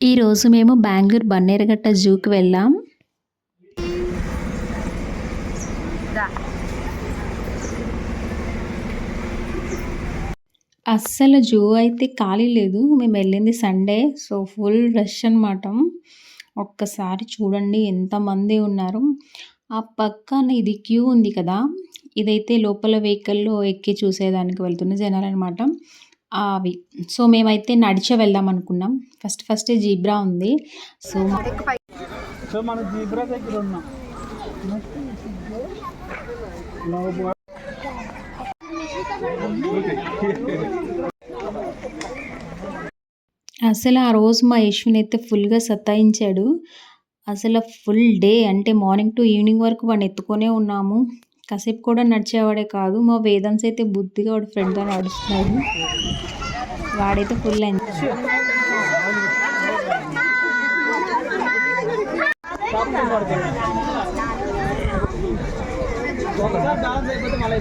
ఈరోజు మేము బెంగళూరు బన్నేరుగట్ట జూకి వెళ్ళాం. అస్సలు జూ అయితే ఖాళీ లేదు. మేము వెళ్ళింది సండే సో ఫుల్ రష్ అనమాట ఒక్కసారి చూడండి ఎంతమంది ఉన్నారు. ఆ పక్కన ఇది క్యూ ఉంది కదా. ఇదైతే లోపల వెహికల్లో ఎక్కి చూసేదానికి వెళ్తున్న జనాలు అనమాట అవి సో మేమైతే నడిచే వెళ్దాం అనుకున్నాం. ఫస్ట్ ఫస్ట్ జీబ్రా ఉంది. సో సో మన జీబ్రా దగ్గర ఉన్నాం. అసలు ఆ రోజు మా యశ్విన్ అయితే ఫుల్గా సతాయించాడు. అసలు ఫుల్ డే అంటే మార్నింగ్ టు ఈవినింగ్ వరకు వాడిని ఎత్తుకొనే ఉన్నాము. కాసేపు కూడా నడిచేవాడే కాదు. మా వేదాంశ్ అయితే బుద్ధిగా వాడు ఫ్రెండ్తో నడుస్తున్నాడు. వాడైతే ఫుల్ ఎంజాయ్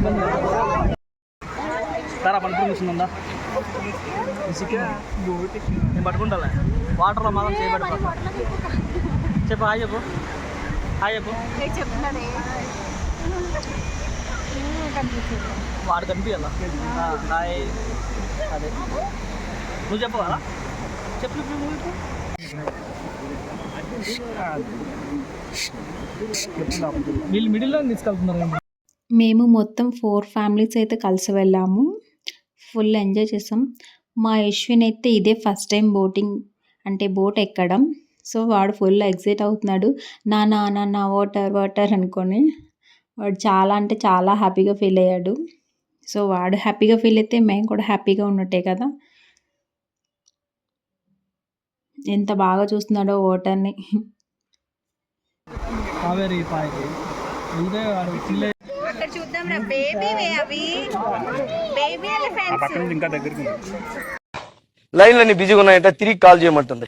పని ఉందా? నేను పట్టుకుంటా వాటర్లో మాత్రం చేయబడి చెప్పు హాయ్ చెప్పు. హాయ్ చెప్పు. వాడు కనిపించాలా? హాయ్. అదే. నువ్వు చెప్పు చెప్పు చెప్పు వీళ్ళు మిడిల్లో తీసుకెళ్తున్నారు మేము మొత్తం ఫోర్ ఫ్యామిలీస్ అయితే కలిసి వెళ్ళాము. ఫుల్ ఎంజాయ్ చేసాం. మా యశ్విన్ అయితే ఇదే ఫస్ట్ టైం బోటింగ్ అంటే బోట్ ఎక్కడం. సో వాడు ఫుల్ ఎగ్జైట్ అవుతున్నాడు. నా నా నా వాటర్ వాటర్ అనుకొని. వాడు చాలా అంటే చాలా హ్యాపీగా ఫీల్ అయ్యాడు. సో వాడు హ్యాపీగా ఫీల్ అయితే మేము కూడా హ్యాపీగా ఉన్నట్టే కదా. ఎంత బాగా చూస్తున్నాడో పిల్ల అక్కడ చూద్దాం రా బేబీ అవి. బేబీ ఎలిఫెంట్స్ లైన్లన్నీ బిజీగా ఉన్నాయంట తిరిగి కాల్ చేయమంటుంది.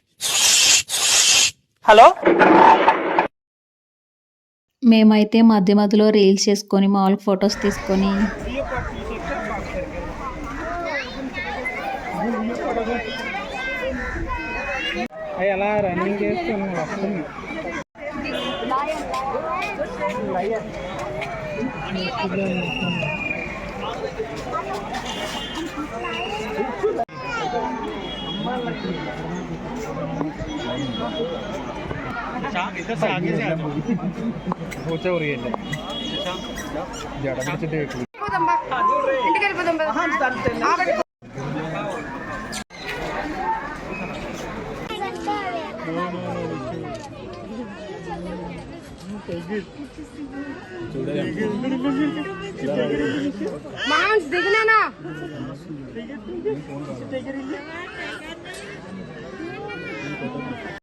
హలో? మేమైతే మధ్య మధ్యలో రీల్స్ చేసుకొని మామూలుగా ఫొటోస్ తీసుకొని. అలా రన్నింగ్ പൂച്ച പറയല്ലേ ജടം പിടിച്ചിട്ട് കേൾക്കും മാൻസ്